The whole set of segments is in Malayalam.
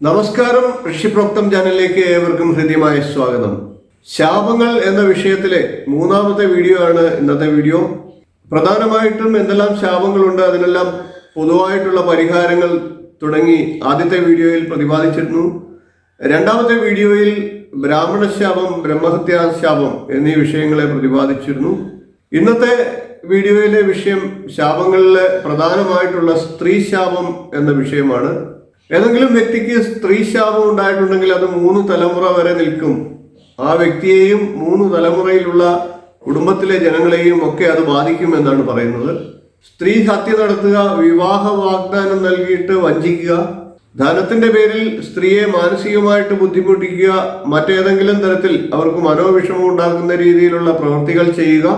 നമസ്കാരം ഋഷിപ്രോക്തം ചാനലിലേക്ക് ഏവർക്കും ഹൃദ്യമായ സ്വാഗതം. ശാപങ്ങൾ എന്ന വിഷയത്തിലെ മൂന്നാമത്തെ വീഡിയോ ആണ് ഇന്നത്തെ വീഡിയോ. പ്രധാനമായിട്ടും എന്തെല്ലാം ശാപങ്ങളുണ്ട് അതിനെല്ലാം പൊതുവായിട്ടുള്ള പരിഹാരങ്ങൾ തുടങ്ങി ആദ്യത്തെ വീഡിയോയിൽ പ്രതിപാദിച്ചിരുന്നു. രണ്ടാമത്തെ വീഡിയോയിൽ ബ്രാഹ്മണ ശാപം ബ്രഹ്മഹത്യാ ശാപം എന്നീ വിഷയങ്ങളെ പ്രതിപാദിച്ചിരുന്നു. ഇന്നത്തെ വീഡിയോയിലെ വിഷയം ശാപങ്ങളിലെ പ്രധാനമായിട്ടുള്ള സ്ത്രീ ശാപം എന്ന വിഷയമാണ്. ഏതെങ്കിലും വ്യക്തിക്ക് സ്ത്രീ ശാപം ഉണ്ടായിട്ടുണ്ടെങ്കിൽ അത് മൂന്ന് തലമുറ വരെ നിൽക്കും. ആ വ്യക്തിയെയും മൂന്ന് തലമുറയിലുള്ള കുടുംബത്തിലെ ജനങ്ങളെയും ഒക്കെ അത് ബാധിക്കും എന്നാണ് പറയുന്നത്. സ്ത്രീ ഹത്യ നടത്തുക വിവാഹ വാഗ്ദാനം നൽകിയിട്ട് വഞ്ചിക്കുക ധനത്തിന്റെ പേരിൽ സ്ത്രീയെ മാനസികമായിട്ട് ബുദ്ധിമുട്ടിക്കുക മറ്റേതെങ്കിലും തരത്തിൽ അവർക്ക് മനോവിഷമം ഉണ്ടാക്കുന്ന രീതിയിലുള്ള പ്രവൃത്തികൾ ചെയ്യുക.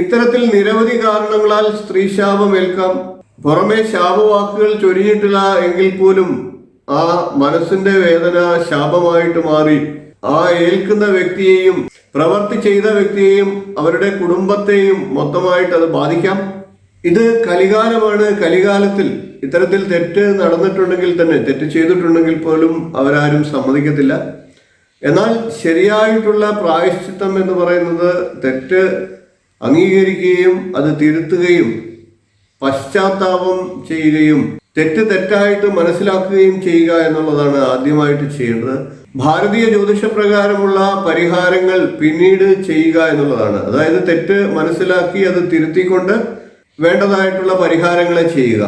ഇത്തരത്തിൽ നിരവധി കാരണങ്ങളാൽ സ്ത്രീ ശാപം ഏൽക്കാം പുറമെ ശാപവാക്കുകൾ ചൊരിഞ്ഞിട്ടില്ല എങ്കിൽ പോലും ആ മനസ്സിന്റെ വേദന ശാപമായിട്ട് മാറി. ആ ഏൽക്കുന്ന വ്യക്തിയെയും പ്രവർത്തി ചെയ്ത വ്യക്തിയെയും അവരുടെ കുടുംബത്തെയും മൊത്തമായിട്ട് അത് ബാധിക്കാം. ഇത് കലികാലമാണ്. കലികാലത്തിൽ ഇത്തരത്തിൽ തെറ്റ് നടന്നിട്ടുണ്ടെങ്കിൽ തന്നെ തെറ്റ് ചെയ്തിട്ടുണ്ടെങ്കിൽ പോലും അവരാരും സമ്മതിക്കത്തില്ല. എന്നാൽ ശരിയായിട്ടുള്ള പ്രായശ്ചിത്തം എന്ന് പറയുന്നത് തെറ്റ് അംഗീകരിക്കുകയും അത് തിരുത്തുകയും പശ്ചാത്താപം ചെയ്യുകയും തെറ്റ് തെറ്റായിട്ട് മനസ്സിലാക്കുകയും ചെയ്യുക എന്നുള്ളതാണ് ആദ്യമായിട്ട് ചെയ്യേണ്ടത്. ഭാരതീയ ജ്യോതിഷപ്രകാരമുള്ള പരിഹാരങ്ങൾ പിന്നീട് ചെയ്യുക എന്നുള്ളതാണ്. അതായത് തെറ്റ് മനസ്സിലാക്കി അത് തിരുത്തിക്കൊണ്ട് വേണ്ടതായിട്ടുള്ള പരിഹാരങ്ങളെ ചെയ്യുക.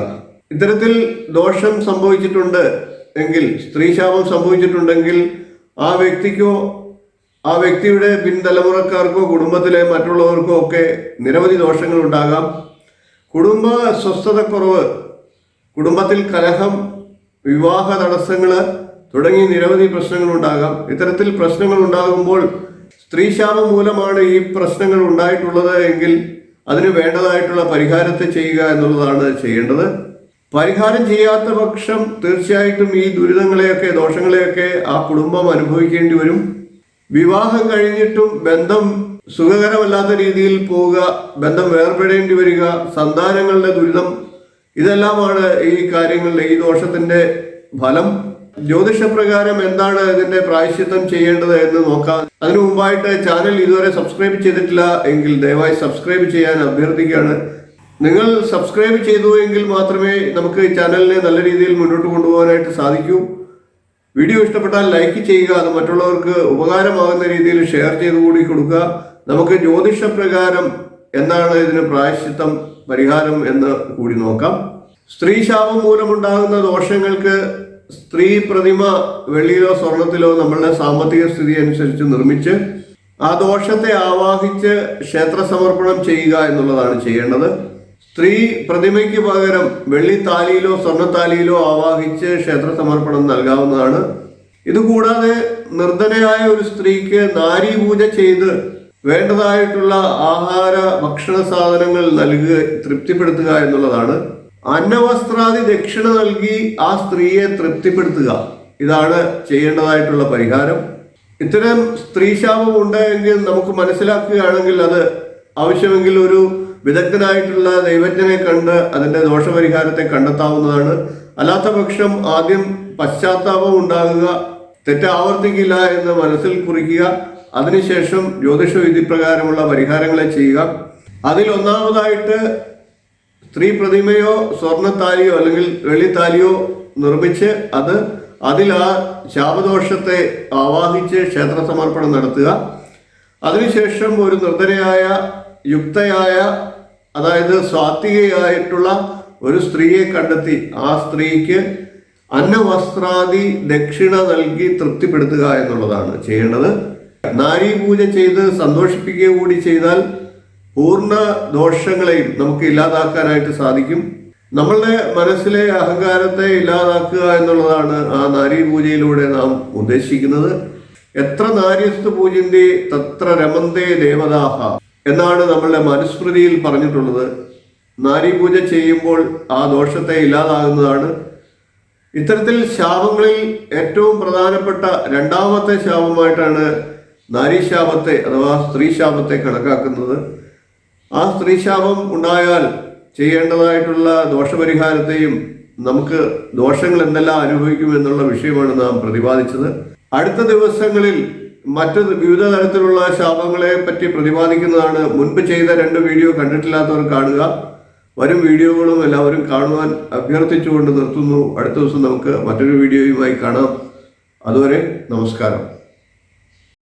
ഇത്തരത്തിൽ ദോഷം സംഭവിച്ചിട്ടുണ്ട് എങ്കിൽ സ്ത്രീശാപം സംഭവിച്ചിട്ടുണ്ടെങ്കിൽ ആ വ്യക്തിക്കോ ആ വ്യക്തിയുടെ പിൻതലമുറക്കാർക്കോ കുടുംബത്തിലെ മറ്റുള്ളവർക്കോ ഒക്കെ നിരവധി ദോഷങ്ങൾ ഉണ്ടാകാം. കുടുംബ സ്വസ്ഥതക്കുറവ് കുടുംബത്തിൽ കലഹം വിവാഹ തടസ്സങ്ങൾ തുടങ്ങി നിരവധി പ്രശ്നങ്ങൾ ഉണ്ടാകാം ഇത്തരത്തിൽ പ്രശ്നങ്ങൾ ഉണ്ടാകുമ്പോൾ സ്ത്രീശാപം മൂലമാണ് ഈ പ്രശ്നങ്ങൾ ഉണ്ടായിട്ടുള്ളത് എങ്കിൽ അതിന് വേണ്ടതായിട്ടുള്ള പരിഹാരത്തെ ചെയ്യുക എന്നുള്ളതാണ് ചെയ്യേണ്ടത്. പരിഹാരം ചെയ്യാത്ത പക്ഷം തീർച്ചയായിട്ടും ഈ ദുരിതങ്ങളെയൊക്കെ ദോഷങ്ങളെയൊക്കെ ആ കുടുംബം അനുഭവിക്കേണ്ടി വരും. വിവാഹം കഴിഞ്ഞിട്ടും ബന്ധം സുഖകരമല്ലാത്ത രീതിയിൽ പോവുക ബന്ധം വേർപെടേണ്ടി വരിക സന്താനങ്ങളുടെ ദുരിതം ഇതെല്ലാമാണ് ഈ കാര്യങ്ങളുടെ ഈ ദോഷത്തിന്റെ ഫലം. ജ്യോതിഷപ്രകാരം എന്താണ് ഇതിന്റെ പ്രായശ്ചിത്തം ചെയ്യേണ്ടത് എന്ന് നോക്കാം. അതിനു മുമ്പായിട്ട് ചാനൽ ഇതുവരെ സബ്സ്ക്രൈബ് ചെയ്തിട്ടില്ല എങ്കിൽ ദയവായി സബ്സ്ക്രൈബ് ചെയ്യാൻ അഭ്യർത്ഥിക്കുകയാണ്. നിങ്ങൾ സബ്സ്ക്രൈബ് ചെയ്തു എങ്കിൽ മാത്രമേ നമുക്ക് ചാനലിനെ നല്ല രീതിയിൽ മുന്നോട്ട് കൊണ്ടുപോകാനായിട്ട് സാധിക്കൂ. വീഡിയോ ഇഷ്ടപ്പെട്ടാൽ ലൈക്ക് ചെയ്യുക അത് മറ്റുള്ളവർക്ക് ഉപകാരമാകുന്ന രീതിയിൽ ഷെയർ ചെയ്തു കൂടി കൊടുക്കുക. നമുക്ക് ജ്യോതിഷപ്രകാരം എന്താണ് ഇതിന് പ്രായശ്ചിത്തം പരിഹാരം എന്ന് കൂടി നോക്കാം. സ്ത്രീശാപം മൂലമുണ്ടാകുന്ന ദോഷങ്ങൾക്ക് സ്ത്രീ പ്രതിമ വെള്ളിയിലോ സ്വർണത്തിലോ നമ്മളുടെ സാമ്പത്തിക സ്ഥിതി അനുസരിച്ച് നിർമ്മിച്ച് ആ ദോഷത്തെ ആവാഹിച്ച് ക്ഷേത്ര സമർപ്പണം ചെയ്യുക എന്നുള്ളതാണ് ചെയ്യേണ്ടത്. സ്ത്രീ പ്രതിമയ്ക്ക് പകരം വെള്ളിത്താലിയിലോ സ്വർണത്താലിയിലോ ആവാഹിച്ച് ക്ഷേത്ര സമർപ്പണം നൽകാവുന്നതാണ്. ഇതുകൂടാതെ നിർദ്ധനയായ ഒരു സ്ത്രീക്ക് നാരി പൂജ ചെയ്ത് വേണ്ടതായിട്ടുള്ള ആഹാര ഭക്ഷണ സാധനങ്ങൾ നൽകുക തൃപ്തിപ്പെടുത്തുക എന്നുള്ളതാണ്. അന്നവസ്ത്രാദി ദക്ഷിണ നൽകി ആ സ്ത്രീയെ തൃപ്തിപ്പെടുത്തുക. ഇതാണ് ചെയ്യേണ്ടതായിട്ടുള്ള പരിഹാരം. ഇത്തരം സ്ത്രീശാപം ഉണ്ടെങ്കിൽ നമുക്ക് മനസ്സിലാക്കുകയാണെങ്കിൽ അത് ആവശ്യമെങ്കിൽ ഒരു വിദഗ്ധനായിട്ടുള്ള ദൈവജ്ഞനെ കണ്ട് അതിന്റെ ദോഷപരിഹാരത്തെ കണ്ടെത്താവുന്നതാണ്. അല്ലാത്ത പക്ഷം ആദ്യം പശ്ചാത്താപം ഉണ്ടാകുക തെറ്റ് ആവർത്തിക്കില്ല എന്ന് മനസ്സിൽ കുറിക്കുക അതിനുശേഷം ജ്യോതിഷ വിധി പ്രകാരമുള്ള പരിഹാരങ്ങളെ ചെയ്യുക. അതിൽ ഒന്നാമതായിട്ട് സ്ത്രീ പ്രതിമയോ സ്വർണത്താലിയോ അല്ലെങ്കിൽ വെള്ളിത്താലിയോ നിർമ്മിച്ച് അത് അതിൽ ആ ശാപദോഷത്തെ ആവാഹിച്ച് ക്ഷേത്ര സമർപ്പണം നടത്തുക. അതിനുശേഷം ഒരു നിർദ്ധനയായ യുക്തയായ അതായത് സ്വാത്വികയായിട്ടുള്ള ഒരു സ്ത്രീയെ കണ്ടെത്തി. ആ സ്ത്രീക്ക് അന്നവസ്ത്രാദി ദക്ഷിണ നൽകി തൃപ്തിപ്പെടുത്തുക എന്നുള്ളതാണ് ചെയ്യേണ്ടത്. നാരീ പൂജ ചെയ്ത് സന്തോഷിപ്പിക്കുക കൂടി ചെയ്താൽ പൂർണ ദോഷങ്ങളെയും നമുക്ക് ഇല്ലാതാക്കാനായിട്ട് സാധിക്കും. നമ്മളുടെ മനസ്സിലെ അഹങ്കാരത്തെ ഇല്ലാതാക്കുക എന്നുള്ളതാണ് ആ നാരീ പൂജയിലൂടെ നാം ഉദ്ദേശിക്കുന്നത്. എത്ര നാര്യസ്തു പൂജന്തി തത്ര രമന്തേ ദേവതാഹ എന്നാണ് നമ്മളുടെ മനുസ്മൃതിയിൽ പറഞ്ഞിട്ടുള്ളത്. നാരീ പൂജ ചെയ്യുമ്പോൾ ആ ദോഷത്തെ ഇല്ലാതാകുന്നതാണ്. ഇത്തരത്തിൽ ശാപങ്ങളിൽ ഏറ്റവും പ്രധാനപ്പെട്ട രണ്ടാമത്തെ ശാപമായിട്ടാണ് നാരീശാപത്തെ അഥവാ സ്ത്രീശാപത്തെ കണക്കാക്കുന്നത്. ആ സ്ത്രീശാപം ഉണ്ടായാൽ ചെയ്യേണ്ടതായിട്ടുള്ള ദോഷപരിഹാരത്തെയും നമുക്ക് ദോഷങ്ങൾ എന്തെല്ലാം അനുഭവിക്കും എന്നുള്ള വിഷയമാണ് നാം പ്രതിപാദിച്ചത്. അടുത്ത ദിവസങ്ങളിൽ മറ്റു വിവിധ തരത്തിലുള്ള ശാപങ്ങളെ പറ്റി പ്രതിപാദിക്കുന്നതാണ് മുൻപ് ചെയ്ത രണ്ട് വീഡിയോ കണ്ടിട്ടില്ലാത്തവർ കാണുക. വരും വീഡിയോകളും എല്ലാവരും കാണുവാൻ അഭ്യർത്ഥിച്ചുകൊണ്ട് നിർത്തുന്നു. അടുത്ത ദിവസം നമുക്ക് മറ്റൊരു വീഡിയോയുമായി കാണാം. അതുവരെ നമസ്കാരം.